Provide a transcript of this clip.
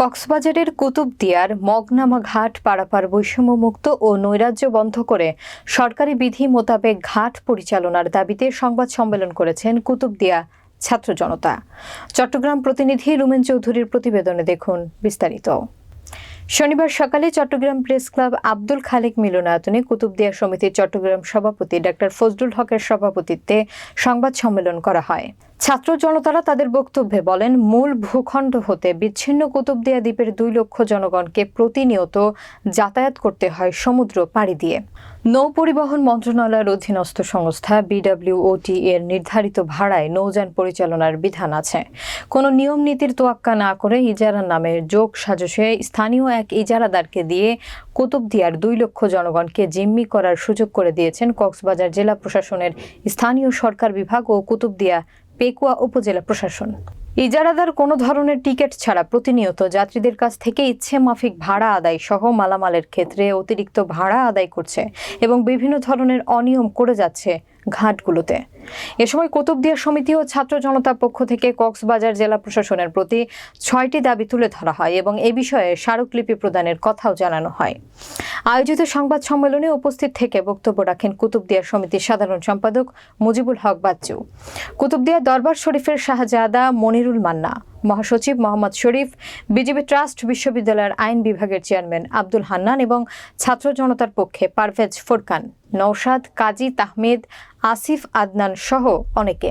কক্সবাজারের কুতুবদিয়ার মগনামা ঘাট পারাপার বৈষম্যমুক্ত ও নৈরাজ্য বন্ধ করে সরকারি বিধি মোতাবেক ঘাট পরিচালনার দাবিতে সংবাদ সম্মেলন করেছেন কুতুবদিয়া ছাত্র জনতা। চট্টগ্রাম প্রতিনিধি রুমেন চৌধুরীর প্রতিবেদনে দেখুন বিস্তারিত। শনিবার সকালে চট্টগ্রাম প্রেস ক্লাব আব্দুল খালেক মিলনায়তনে কুতুবদিয়া সমিতির চট্টগ্রাম সভাপতি ডাক্তার ফজলুল হকের সভাপতিত্বে সংবাদ সম্মেলন করা হয়। ছাত্র জনতারা তাদের বক্তব্যে বলেন, মূল ভূখণ্ড হতে বিচ্ছিন্ন কুতুবদিয়া দ্বীপের দুই লক্ষ জনগণকে প্রতিনিয়ত যাতায়াত করতে হয় সমুদ্র পাড়ি দিয়ে। নৌ পরিবহন মন্ত্রণালয়ের অধীনস্থ সংস্থা বিডব্লিউওটি এর নির্ধারিত ভাড়ায় নৌযান পরিচালনার বিধান আছে। কোনো নিয়ম নীতির তোয়াক্কা না করে ইজারা নামে যোগ সাজসে স্থানীয় এক ইজারাদারকে দিয়ে কুতুবদিয়ার দুই লক্ষ জনগণকে জিম্মি করার সুযোগ করে দিয়েছেন কক্সবাজার জেলা প্রশাসনের স্থানীয় সরকার বিভাগ ও কুতুবদিয়া পেকুয়া উপজেলা প্রশাসন। ইজারাদার কোনো ধরনের টিকিট ছাড়া প্রতিনিয়ত যাত্রীদের কাছ থেকে ইচ্ছে মাফিক ভাড়া আদায় সহ মালামালের ক্ষেত্রে অতিরিক্ত ভাড়া আদায় করছে এবং বিভিন্ন ধরনের অনিয়ম করে যাচ্ছে ঘাটগুলোতে। এ সময় কুতুবদিয়া সমিতি ও ছাত্র জনতার পক্ষ থেকে কক্সবাজার জেলা প্রশাসনের প্রতি ছয়টি দাবি তুলে ধরা হয় এবং এ বিষয়ে স্মারকলিপি প্রদানের কথাও জানানো হয়। আয়োজিত সংবাদ সম্মেলনে উপস্থিত থেকে বক্তব্য রাখেন কুতুবদিয়া সমিতির সাধারণ সম্পাদক মুজিবুল হক বাচ্চু। কুতুবদিয়া দরবার শরীফের শাহজাদা মনিরুল মান্না, মহাসচিব মোহাম্মদ শরীফ, বিজেপি ট্রাস্ট বিশ্ববিদ্যালয়ের আইন বিভাগের চেয়ারম্যান আব্দুল হান্নান এবং ছাত্র জনতার পক্ষে পারভেজ ফোরকান নৌশাদ কাজী তাহমেদ, আসিফ আদনান সহ অনেকে।